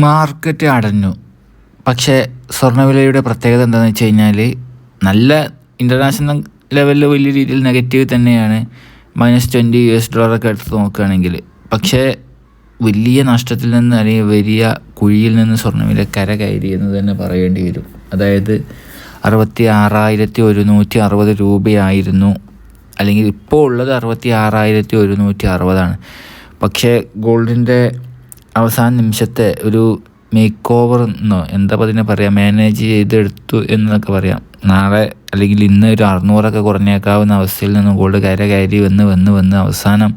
Market അടഞ്ഞു. പക്ഷേ സ്വർണവിലയുടെ പ്രത്യേകത എന്താണെന്ന് വെച്ച് കഴിഞ്ഞാൽ നല്ല ഇന്റർനാഷണൽ ലെവലിൽ വലിയ രീതിയിൽ നെഗറ്റീവ് തന്നെയാണ് മൈനസ് ട്വന്റി യു എസ് ഡോളറൊക്കെ എടുത്ത് നോക്കുകയാണെങ്കിൽ പക്ഷേ വലിയ നഷ്ടത്തിൽ നിന്ന് അല്ലെങ്കിൽ വലിയ കുഴിയിൽ നിന്ന് സ്വർണവില കര കയറി എന്ന് തന്നെ പറയേണ്ടി വരും. അതായത് അറുപത്തി ആറായിരത്തി ഒരുന്നൂറ്റി അറുപത് രൂപയായിരുന്നു. അല്ലെങ്കിൽ ഇപ്പോൾ ഉള്ളത് അറുപത്തി ആറായിരത്തി ഒരുന്നൂറ്റി അറുപതാണ് പക്ഷേ ഗോൾഡിന്റെ അവസാന നിമിഷത്തെ ഒരു മേക്ക് ഓവർ എന്നോ എന്താ പതിനെ പറയാം മാനേജ് ചെയ്തെടുത്തു എന്നൊക്കെ പറയാം. നാളെ അല്ലെങ്കിൽ ഇന്ന് ഒരു അറുന്നൂറൊക്കെ കുറഞ്ഞേക്കാവുന്ന അവസ്ഥയിൽ നിന്ന് ഗോൾഡ് കര കയറി വന്ന് വന്ന് വന്ന് അവസാനം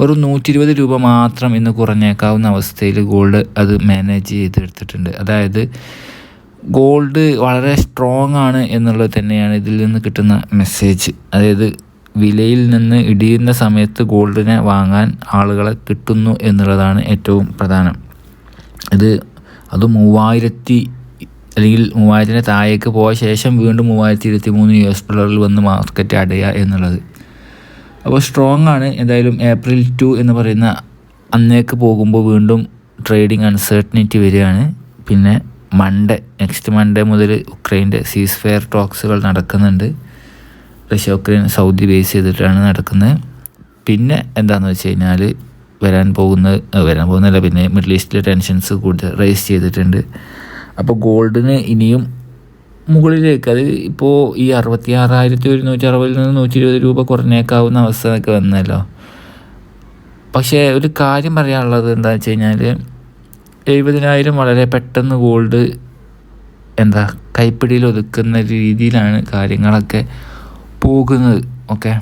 ഒരു നൂറ്റി ഇരുപത് രൂപ മാത്രം ഇന്ന് കുറഞ്ഞേക്കാവുന്ന അവസ്ഥയിൽ ഗോൾഡ് അത് മാനേജ് ചെയ്തെടുത്തിട്ടുണ്ട്. അതായത് ഗോൾഡ് വളരെ സ്ട്രോങ് ആണ് എന്നുള്ളത് തന്നെയാണ് ഇതിൽ നിന്ന് കിട്ടുന്ന മെസ്സേജ് അതായത് വിലയിൽ നിന്ന് ഇടിയുന്ന സമയത്ത് ഗോൾഡിനെ വാങ്ങാൻ ആളുകളെ കിട്ടുന്നു എന്നുള്ളതാണ് ഏറ്റവും പ്രധാനം. ഇത് അത് മൂവായിരത്തി അല്ലെങ്കിൽ മൂവായിരത്തിന് താഴേക്ക് പോയ ശേഷം വീണ്ടും മൂവായിരത്തി ഇരുപത്തി മൂന്ന് യു എസ് ഡോളറിൽ വന്ന് മാർക്കറ്റ് അടയുക എന്നുള്ളത്. അപ്പോൾ സ്ട്രോങ് ആണ്. എന്തായാലും ഏപ്രിൽ ടു എന്ന് പറയുന്ന അന്നേക്ക് പോകുമ്പോൾ വീണ്ടും ട്രേഡിംഗ് അൺസർട്ടനിറ്റി വരികയാണ്. പിന്നെ മൺഡേ നെക്സ്റ്റ് മൺഡേ മുതൽ ഉക്രൈന്റെ സീസ് ഫെയർ ടോക്സുകൾ നടക്കുന്നുണ്ട്. റഷ്യ ഉക്രൈൻ സൗദി ബേസ് ചെയ്തിട്ടാണ് നടക്കുന്നത്. പിന്നെ എന്താണെന്ന് വെച്ച് കഴിഞ്ഞാൽ വരാൻ പോകുന്ന വരാൻ പോകുന്നില്ല പിന്നെ മിഡിൽ ഈസ്റ്റിലെ ടെൻഷൻസ് കൂടുതൽ റേസ് ചെയ്തിട്ടുണ്ട്. അപ്പോൾ ഗോൾഡിന് ഇനിയും മുകളിലേക്ക് അത് ഇപ്പോൾ ഈ അറുപത്തി ആറായിരത്തി ഒരുന്നൂറ്റി അറുപതിൽ നിന്ന് നൂറ്റി ഇരുപത് രൂപ കുറഞ്ഞേക്കാവുന്ന അവസ്ഥ എന്നൊക്കെ വന്നല്ലോ. പക്ഷേ ഒരു കാര്യം പറയാനുള്ളത് എന്താണെന്ന് വെച്ച് കഴിഞ്ഞാൽ എഴുപതിനായിരം വളരെ പെട്ടെന്ന് ഗോൾഡ് എന്താ കൈപ്പിടിയിൽ ഒതുക്കുന്ന രീതിയിലാണ് കാര്യങ്ങളൊക്കെ പോകുന്നത് ഓക്കെ?